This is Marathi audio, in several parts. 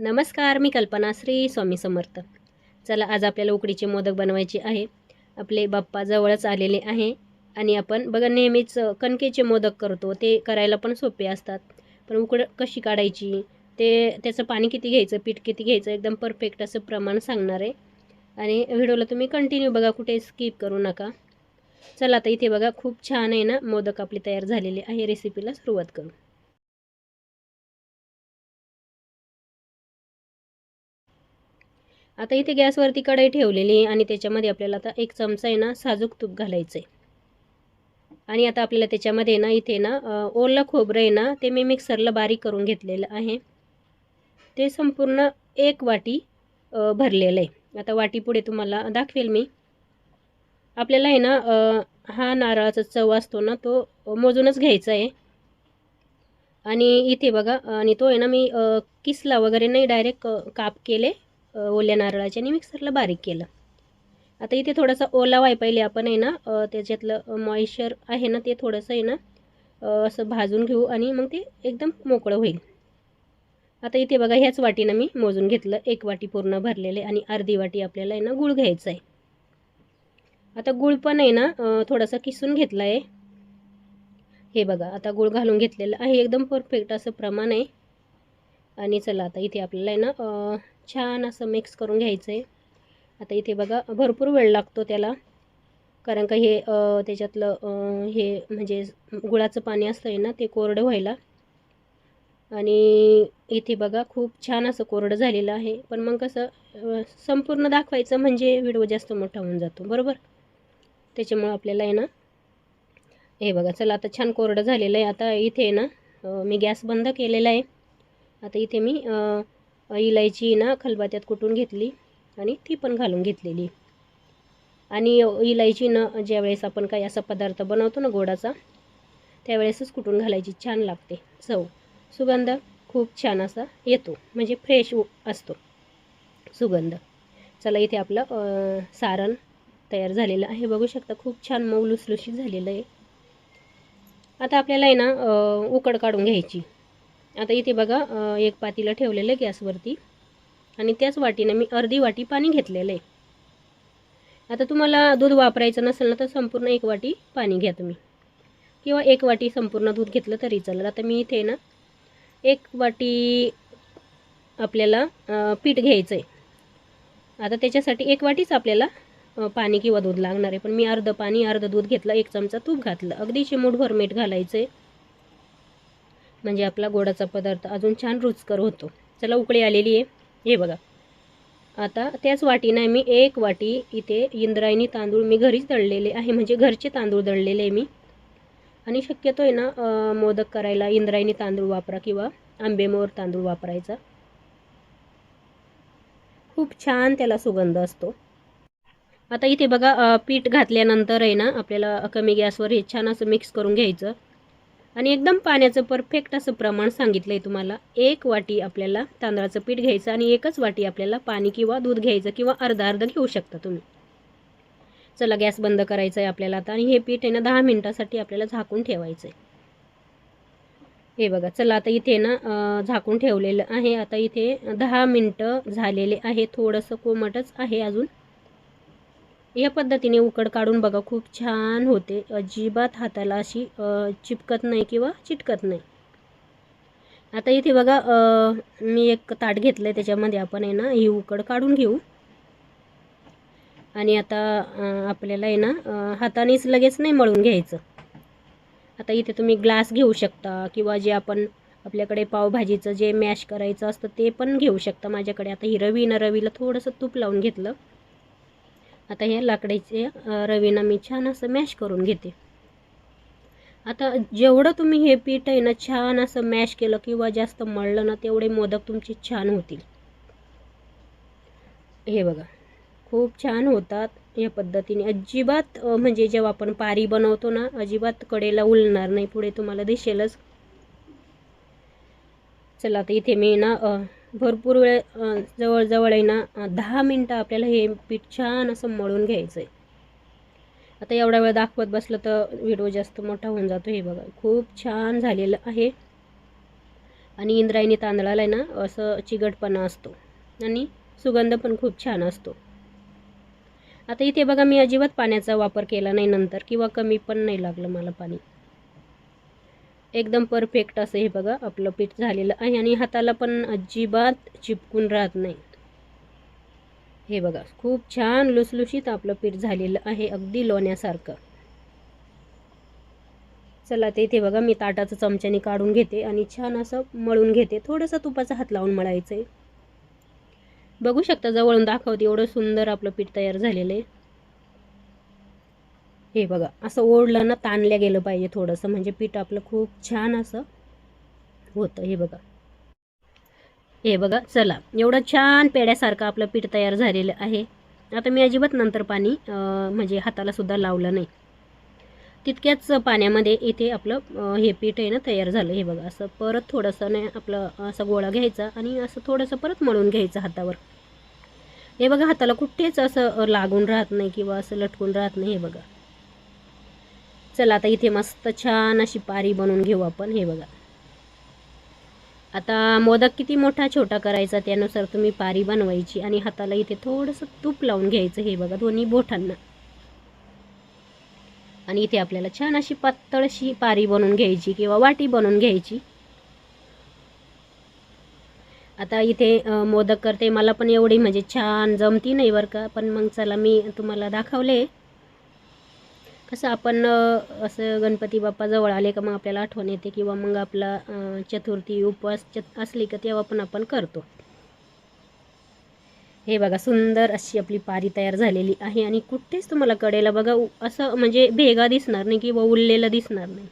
नमस्कार मी कल्पना श्री स्वामी समर्थ. चला आज आपल्याला उकडीचे मोदक बनवायचे आहे. आपले बाप्पा जवळच आलेले आहे आणि आपण बघा नेहमीच कणकेचे मोदक करतो. ते करायला पण सोपे असतात. पण उकड कशी काढायची? ते त्याचं पाणी किती घ्यायचं? पीठ किती घ्यायचं? एकदम परफेक्ट असं प्रमाण सांगणार आहे. आणि व्हिडिओला तुम्ही कंटिन्यू बघा कुठे स्किप करू नका. चला आता इथे बघा खूप छान आहे ना मोदक आपले तयार झालेले आहे. रेसिपीला सुरुवात करू. आता इथे गॅसवरती कढई ठेवलेली आहे आणि त्याच्यामध्ये आपल्याला आता एक चमचा आहे ना साजूक तूप घालायचं आहे. आणि आता आपल्याला त्याच्यामध्ये ना इथे ना ओलं खोबरं आहे ना ते मी मिक्सरला बारीक करून घेतलेलं आहे. ते संपूर्ण एक वाटी भरलेलं आहे. आता वाटी पुढे तुम्हाला दाखवेल मी. आपल्याला आहे ना हा नारळाचा चव असतो ना तो मोजूनच घ्यायचा आहे. आणि इथे बघा आणि तो आहे ना मी किसला वगैरे नाही डायरेक्ट काप केले. ओल्या नारळाच्या आणि मिक्सरला बारीक केलं. आता इथे थोडासा ओला वाय पहिले आपण आहे ना त्याच्यातलं मॉइश्चर आहे ना ते थोडंसं आहे ना असं भाजून घेऊ आणि मग ते एकदम मोकळं होईल. आता इथे बघा ह्याच वाटीनं मी मोजून घेतलं. एक वाटी पूर्ण भरलेले आणि अर्धी वाटी आपल्याला आहे ना गुळ घ्यायचं आहे. आता गुळ पण आहे ना थोडासा किसून घेतला आहे. हे बघा आता गुळ घालून घेतलेलं आहे. एकदम परफेक्ट असं प्रमाण आहे. आणि चला आता इथे आपल्याला आहे ना छान असं मिक्स करून घ्यायचं आहे आता इथे बघा भरपूर वेळ लागतो त्याला. कारण का हे त्याच्यातलं हे म्हणजे गुळाचं पाणी असतं आहे ना ते कोरडं व्हायला. आणि इथे बघा खूप छान असं कोरडं झालेलं आहे. पण मग कसं संपूर्ण दाखवायचं म्हणजे व्हिडिओ जास्त मोठा होऊन जातो. बरोबर? त्याच्यामुळं आपल्याला आहे ना हे बघा चला आता छान कोरडं झालेलं आहे. आता इथे ना मी गॅस बंद केलेला आहे. आता इथे मी इलायची ना खलबात्यात कुटून घेतली आणि ती पण घालून घेतलेली. आणि इलायची न ज्यावेळेस आपण काही असा पदार्थ बनवतो ना गोडाचा त्यावेळेसच कुटून घालायची. छान लागते. चव. सुगंध खूप छान असा येतो. म्हणजे फ्रेश असतो. सुगंध. चला इथे आपलं सारण तयार झालेलं आहे. बघू शकता खूप छान मऊ लुसलुशीत झालेलं आहे. आता आपल्याला आहे ना उकड काढून घ्यायची. आता इथे बघा एक पातीला ठेवलेलं आहे गॅसवरती. आणि त्याच वाटीनं मी अर्धी वाटी पाणी घेतलेलं आहे. आता तुम्हाला दूध वापरायचं नसेल ना तर संपूर्ण एक वाटी पाणी घ्या तुम्ही. किंवा एक वाटी संपूर्ण दूध घेतलं तरी चालेल. आता मी इथे ना एक वाटी आपल्याला पीठ घ्यायचं आहे आता त्याच्यासाठी एक वाटीच आपल्याला पाणी किंवा दूध लागणार आहे. पण मी अर्धं पाणी अर्धं दूध घेतलं एक चमचा तूप घातलं. अगदी चिमूटभर मीठ घालायचं आहे म्हणजे आपला गोडाचा पदार्थ अजून छान रुचकर होतो. चला उकळी आलेली आहे. हे बघा. आता त्याच वाटीनं मी एक वाटी इथे इंद्रायणी तांदूळ मी घरीच दळलेले आहे. म्हणजे घरचे तांदूळ दळलेले आहे मी. आणि शक्यतो आहे ना मोदक करायला इंद्रायणी तांदूळ वापरा किंवा आंबेमोर तांदूळ वापरायचा. खूप छान त्याला सुगंध असतो. आता इथे बघा पीठ घातल्यानंतर आहे ना आपल्याला कमी गॅसवर हे छान असं मिक्स करून घ्यायचं. आणि एकदम पाण्याचं परफेक्ट असं प्रमाण सांगितलं आहे तुम्हाला. एक वाटी आपल्याला तांदळाचं पीठ घ्यायचं आणि एकच वाटी आपल्याला पाणी किंवा दूध घ्यायचं किंवा अर्धा अर्ध घेऊ शकता तुम्ही. चला गॅस बंद करायचं आहे आपल्याला आता आणि हे पीठ आहे ना दहा मिनटासाठी आपल्याला झाकून ठेवायचं आहे हे बघा चला आता इथे ना झाकून ठेवलेलं आहे. आता इथे दहा मिनटं झालेले आहे. थोडंसं कोमटच आहे अजून. या पद्धतीने उकड काढून बघा खूप छान होते. अजिबात हाताला अशी चिपकत नाही किंवा चिटकत नाही. आता इथे बघा मी एक ताट घेतलं आहे त्याच्यामध्ये आपण आहे ना ही उकड काढून घेऊ. आणि आता आपल्याला आहे ना हातानेच लगेच नाही मळून घ्यायचं. आता इथे तुम्ही ग्लास घेऊ शकता किंवा जे आपण आपल्याकडे पावभाजीचं जे मॅश करायचं असतं ते पण घेऊ शकता. माझ्याकडे आता ही रवी ना रवीला थोडंसं तूप लावून घेतलं. आता हे लाकडाचे रवीना मी छान असं मॅश करून घेते. आता जेवढं तुम्ही हे पीठ आहे ना छान असं मॅश केलं किंवा जास्त मळलं ना तेवढे मोदक तुमचे छान होतील. हे बघा खूप छान होतात या पद्धतीने. अजिबात म्हणजे जेव्हा आपण पारी बनवतो ना अजिबात कडेला उलणार नाही पुढे तुम्हाला दिसेलच. चला आता इथे मी ना भरपूर वेळ जवळजवळ आहे ना दहा मिनटं आपल्याला हे पीठ छान असं मळून घ्यायचं आहे आता एवढा वेळ दाखवत बसलं तर व्हिडिओ जास्त मोठा होऊन जातो हे बघा. खूप छान झालेलं आहे. आणि इंद्रायणी तांदळाला आहे ना असं चिगटपणा असतो. आणि सुगंध पण खूप छान असतो. आता इथे बघा मी अजिबात पाण्याचा वापर केला नाही नंतर किंवा कमी पण नाही लागलं मला पाणी. एकदम परफेक्ट असं हे बघा आपलं पीठ झालेलं आहे आणि हाताला पण अजिबात चिपकून राहत नाही. हे बघा खूप छान लुसलुशीत आपलं पीठ झालेलं आहे अगदी लोण्यासारखं. चला ते इथे बघा मी ताटाचं चमच्याने काढून घेते आणि छान असं मळून घेते. थोडंसं तुपाचा हात लावून मळायचं आहे बघू शकता जवळून दाखवते एवढं सुंदर आपलं पीठ तयार झालेलं आहे. हे बघा असं ओढलं ना ताणल्या गेलं पाहिजे थोडंसं. म्हणजे पीठ आपलं खूप छान असं होतं. हे बघा. हे बघा चला. एवढं छान पेड्यासारखं आपलं पीठ तयार झालेलं आहे. आता मी अजिबात नंतर पाणी म्हणजे हाताला सुद्धा लावलं नाही. तितक्याच पाण्यामध्ये इथे आपलं हे पीठ आहे ना तयार झालं. हे बघा असं परत थोडंसं नाही आपलं असं गोळा घ्यायचा आणि असं थोडंसं परत मळून घ्यायचं हातावर. हे बघा हाताला कुठेच असं लागून राहत नाही किंवा असं लटकून राहत नाही. हे बघा. चला आता इथे मस्त छान अशी पारी बनवून घेऊ आपण. हे बघा. आता मोदक किती मोठा छोटा करायचा त्यानुसार तुम्ही पारी बनवायची आणि हाताला इथे थोडंसं तूप लावून घ्यायचं. हे बघा दोन्ही बोटांना. आणि इथे आपल्याला छान अशी पातळशी पारी बनवून घ्यायची किंवा वाटी बनवून घ्यायची. आता इथे मोदक करते. मला पण एवढी म्हणजे छान जमती नाही बरं का पण मग चला मी तुम्हाला दाखवले. कसं आपण असं गणपती बाप्पा जवळ आले का मग आपल्याला आठवण येते किंवा मग आपला चतुर्थी उपवास चत असली का तेव्हा पण आपण करतो. हे बघा सुंदर अशी आपली पारी तयार झालेली आहे आणि कुठेच तुम्हाला कडेला बघा असं म्हणजे भेगा दिसणार नाही किंवा उरलेला दिसणार नाही.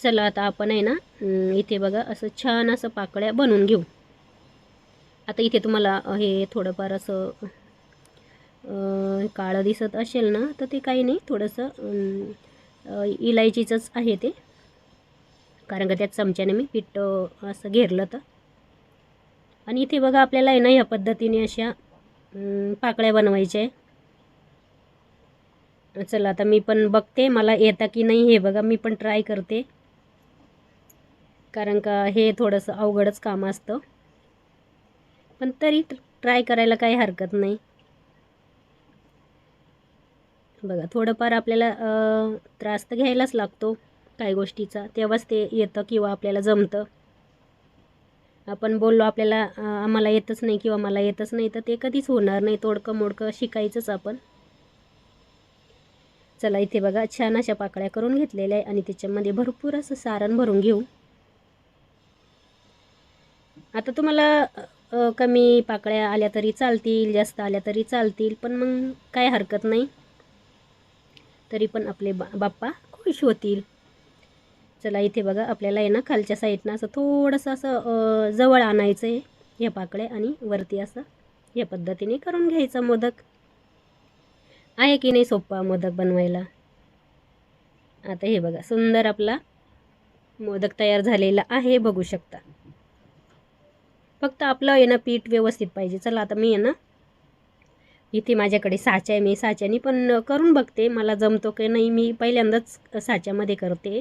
चला आता आपण आहे ना इथे बघा असं छान असं पाकळ्या बनवून घेऊ. आता इथे तुम्हाला हे थोडंफार असं काळं दिसत असेल ना तर ते काही नाही. थोडंसं इलायचीचंच आहे ते. कारण का त्यात चमच्याने मी पीठ असं घेरलं तर आणि इथे बघा आपल्याला आहे ना ह्या पद्धतीने अशा पाकळ्या बनवायच्या आहे. चला आता मी पण बघते मला येतं की नाही हे बघा मी पण ट्राय करते. कारण का हे थोडंसं अवघडच काम असतं. पण तरी ट्राय करायला काही हरकत नाही. बघा थोडंफार आपल्याला त्रास तर घ्यायलाच लागतो काही गोष्टीचा. तेव्हाच ते येतं किंवा आपल्याला जमतं. आपण बोललो आपल्याला आम्हाला येतच नाही किंवा मला येतच नाही तर ते कधीच होणार नाही. तोडकं मोडकं शिकायचंच आपण. चला इथे बघा छान अशा पाकळ्या करून घेतलेल्या आहे आणि त्याच्यामध्ये भरपूर असं सारण भरून घेऊ. आता तुम्हाला कमी पाकळ्या आल्या तरी चालतील जास्त आल्या तरी चालतील पण मग काय हरकत नाही. तरी पण आपले बा बाप्पा खुश होतील. चला इथे बघा आपल्याला आहे ना खालच्या साईडनं असं थोडंसं असं जवळ आणायचं आहे ह्या पाकळ्या आणि वरती असं या पद्धतीने करून घ्यायचा मोदक. आहे की नाही सोप्पा मोदक बनवायला? आता हे बघा सुंदर आपला मोदक तयार झालेला आहे बघू शकता. फक्त आपलं आहे ना पीठ व्यवस्थित पाहिजे. चला आता मी आहे ना इथे माझ्याकडे साचा आहे मी साच्याने पण करून बघते. मला जमतो की नाही मी पहिल्यांदाच साच्यामध्ये करते.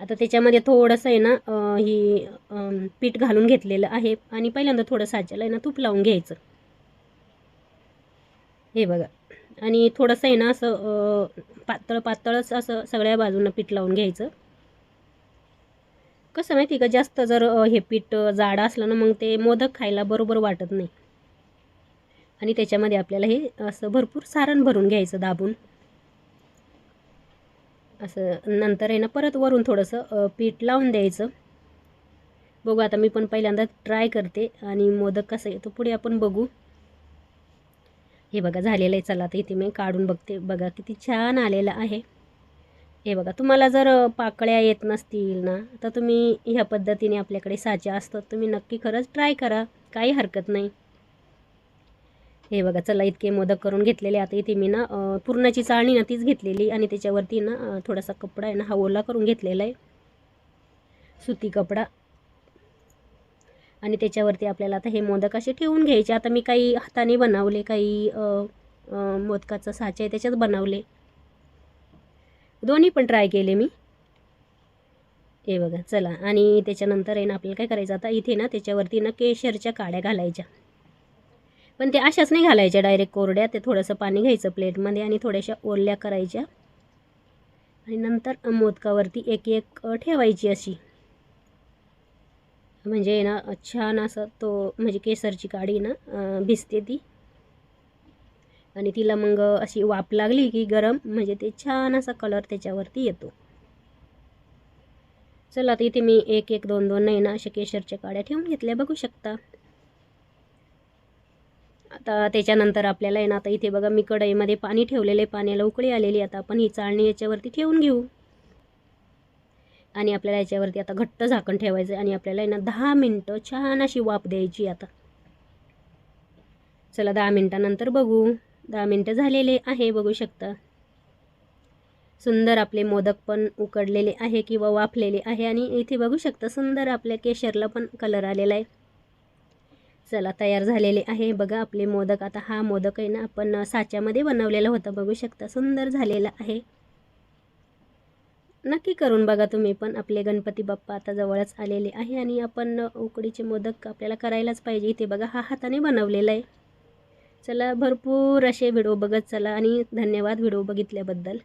आता त्याच्यामध्ये थोडंसं आहे ना ही पीठ घालून घेतलेलं आहे आणि पहिल्यांदा थोडं साच्याला आहे ना तूप लावून घ्यायचं. हे बघा. आणि थोडंसं आहे ना असं पातळ पातळच असं सगळ्या बाजूनं पीठ लावून घ्यायचं. कसं माहिती का जास्त जर हे पीठ जाड असलं ना मग ते मोदक खायला बरोबर वाटत नाही. आणि त्याच्यामध्ये आपल्याला हे असं भरपूर सारण भरून घ्यायचं दाबून. असं नंतर आहे ना परत वरून थोडंसं पीठ लावून द्यायचं. बघू आता मी पण पहिल्यांदा ट्राय करते आणि मोदक कसं येतो पुढे आपण बघू. हे बघा झालेलं आहे चला आता इथे मी काढून बघते. बघा किती छान आलेलं आहे. हे बघा तुम्हाला जर पाकळ्या येत नसतील ना तर तुम्ही ह्या पद्धतीने आपल्याकडे साचे असतात तुम्ही नक्की खरंच ट्राय करा. काही हरकत नाही. हे बघा चला इतके मोदक करून घेतलेले. आता इथे मी ना पुरणाची चाळणी ना तीच घेतलेली आणि त्याच्यावरती ना थोडासा कपडा आहे ना हा ओला करून घेतलेला आहे. सुती कपडा. आणि त्याच्यावरती आपल्याला आता हे मोदक असे ठेवून घ्यायचे. आता मी काही हाताने बनवले काही मोदकाचं साचे आहे त्याच्यात बनवले. दोन्ही पण ट्राय केले मी. हे बघा चला. आणि त्याच्यानंतर आहे ना आपल्याला काय करायचं? आता इथे ना त्याच्यावरती ना केशरच्या काड्या घालायच्या. पण ते अशाच नाही घालायच्या डायरेक्ट कोरड्या ते थोडंसं पाणी घ्यायचं प्लेटमध्ये आणि थोड्याशा ओल्या करायच्या. आणि नंतर मोदकावरती एक एक ठेवायची अशी. म्हणजे ना छान असं तो म्हणजे केसरची काडी ना भिजते ती. आणि तिला मग अशी वाफ लागली की गरम म्हणजे ते छान असा कलर त्याच्यावरती येतो. चला आता इथे मी एक एक दोन दोन नाही ना अशा केशरच्या काड्या ठेवून घेतल्या. बघू शकता. आता त्याच्यानंतर आपल्याला आहे ना आता इथे बघा मी कढईमध्ये पाणी ठेवलेले पाण्याला उकळी आलेली आता आपण ही चाळणी याच्यावरती ठेवून घेऊ. आणि आपल्याला याच्यावरती आता घट्ट झाकण ठेवायचं आहे. आणि आपल्याला आहे ना दहा मिनटं छान अशी वाफ द्यायची आता. चला दहा मिनटानंतर बघू. दहा मिनटं झालेले आहे बघू शकता. सुंदर आपले मोदक पण उकडलेले आहे किंवा वाफलेले आहे. आणि इथे बघू शकता सुंदर आपल्या केशरला पण कलर आलेला आहे. चला तयार झालेले आहे. बघा आपले मोदक. आता हा मोदक आहे ना आपण साच्यामध्ये बनवलेला होता. बघू शकता सुंदर झालेला आहे. नक्की करून बघा तुम्ही पण. आपले गणपती बाप्पा आता जवळच आलेले आहे आणि आपण उकडीचे मोदक आपल्याला करायलाच पाहिजे. इथे बघा हा हाताने बनवलेला आहे. चला भरपूर असे व्हिडिओ बघत चला आणि धन्यवाद व्हिडिओ बघितल्याबद्दल.